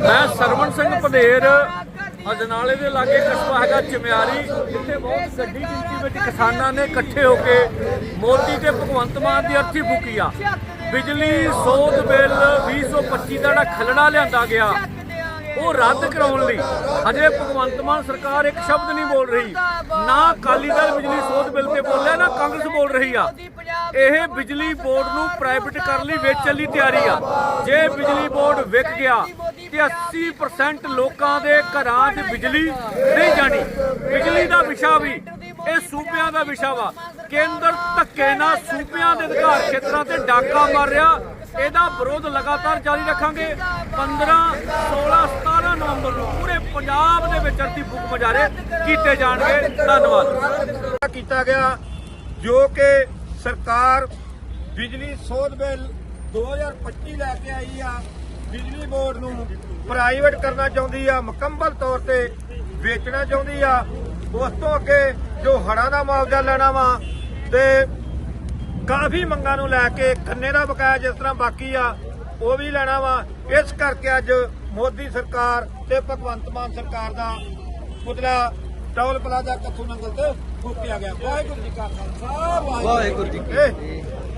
ਮੈਂ ਸਰਵਣ ਸਿੰਘ ਪਧੇਰ ਅਜਨਾਲੇ ਦੇ ਲਾਗੇ ਕਸਬਾ ਹੈਗਾ ਚਮਿਆਰੀ, ਜਿੱਥੇ ਬਹੁਤ ਵੱਡੀ ਗਿਣਤੀ ਵਿੱਚ ਕਿਸਾਨਾਂ ਨੇ ਇਕੱਠੇ ਹੋ ਕੇ ਮੋਦੀ ਤੇ ਭਗਵੰਤ ਮਾਨ ਦੀ ਅਰਥੀ ਫੂਕੀ ਆ। ਬਿਜਲੀ, ਸੋਧ ਬਿੱਲ 2025 ਦਾ ਜਿਹੜਾ ਖਲੜਾ ਲਿਆਂਦਾ ਗਿਆ, ਉਹ ਰੱਦ ਕਰਾਉਣ ਲਈ ਹਜੇ ਭਗਵੰਤ ਮਾਨ ਸਰਕਾਰ ਇੱਕ ਸ਼ਬਦ ਨਹੀਂ ਬੋਲ ਰਹੀ। ਨਾ ਅਕਾਲੀ ਦਲ ਬਿਜਲੀ ਰਹੀ ਆ। ਇਹ ਬਿਜਲੀ ਬੋਰਡ ਨੂੰ ਪ੍ਰਾਈਵੇਟ ਕਰਨ ਲਈ ਵੇਚਣ ਲਈ ਤਿਆਰੀ ਆ। ਜੇ ਬਿਜਲੀ ਬੋਰਡ ਵਿਕ ਗਿਆ ਤੇ 80% ਲੋਕਾਂ ਦੇ ਘਰਾਂ 'ਚ ਬਿਜਲੀ ਨਹੀਂ ਜਾਣੀ। ਬਿਜਲੀ ਦਾ ਵਿਸ਼ਾ ਵੀ, ਇਹ ਸੂਬਿਆਂ ਦਾ ਵਿਸ਼ਾ ਵਾ। ਕੇਂਦਰ ਧੱਕੇ ਨਾਲ ਸੂਬਿਆਂ ਦੇ ਅਧਿਕਾਰ ਖੇਤਰਾਂ ਤੇ ਡਾਕਾ ਮਾਰ ਰਿਹਾ। ਇਹਦਾ ਵਿਰੋਧ ਲਗਾਤਾਰ ਜਾਰੀ ਰੱਖਾਂਗੇ। 15 16 17 ਨਵੰਬਰ ਨੂੰ ਪੂਰੇ ਪੰਜਾਬ ਦੇ ਵਿੱਚ ਅਰਥੀ ਫੂਕ ਮੁਜ਼ਾਹਰੇ ਕੀਤੇ ਜਾਣਗੇ। ਧੰਨਵਾਦ। ਕੀਤਾ ਗਿਆ। ਜੋ ਕਿ ਸਰਕਾਰ ਬਿਜਲੀ ਸੋਧ ਬਿੱਲ 2025 ਲੈ ਕੇ ਆਈ ਆ, ਬਿਜਲੀ ਬੋਰਡ ਨੂੰ ਪ੍ਰਾਈਵੇਟ ਕਰਨਾ ਚਾਹੁੰਦੀ ਆ, ਮੁਕੰਮਲ ਤੌਰ ਤੇ ਵੇਚਣਾ ਚਾਹੁੰਦੀ ਆ, ਉਸ ਤੋਂ ਅੱਗੇ ਜੋ ਹੜ੍ਹਾਂ ਦਾ ਮੁਆਵਜ਼ਾ ਲੈਣਾ ਵਾ ਤੇ ਕਾਫੀ ਮੰਗਾਂ ਨੂੰ ਲੈ ਕੇ ਖੰਨੇ ਦਾ ਬਕਾਇਆ ਜਿਸ ਤਰ੍ਹਾਂ ਬਾਕੀ ਆ, ਉਹ ਵੀ ਲੈਣਾ ਵਾ। ਇਸ ਕਰਕੇ ਅੱਜ ਮੋਦੀ ਸਰਕਾਰ ਤੇ ਭਗਵੰਤ ਮਾਨ ਸਰਕਾਰ ਦਾ ਪੁਤਲਾ ਟੌਲ ਪਲਾਜ਼ਾ ਕੱਥੂ ਨੰਗਲ ਤੇ ਫੂਕਿਆ ਗਿਆ। ਵਾਹਿਗੁਰੂ ਜੀ ਕਾ ਖਾਲਸਾ ਵਾਹਿਗੁਰੂ ਜੀ ਕੀ ਫਤਿਹ।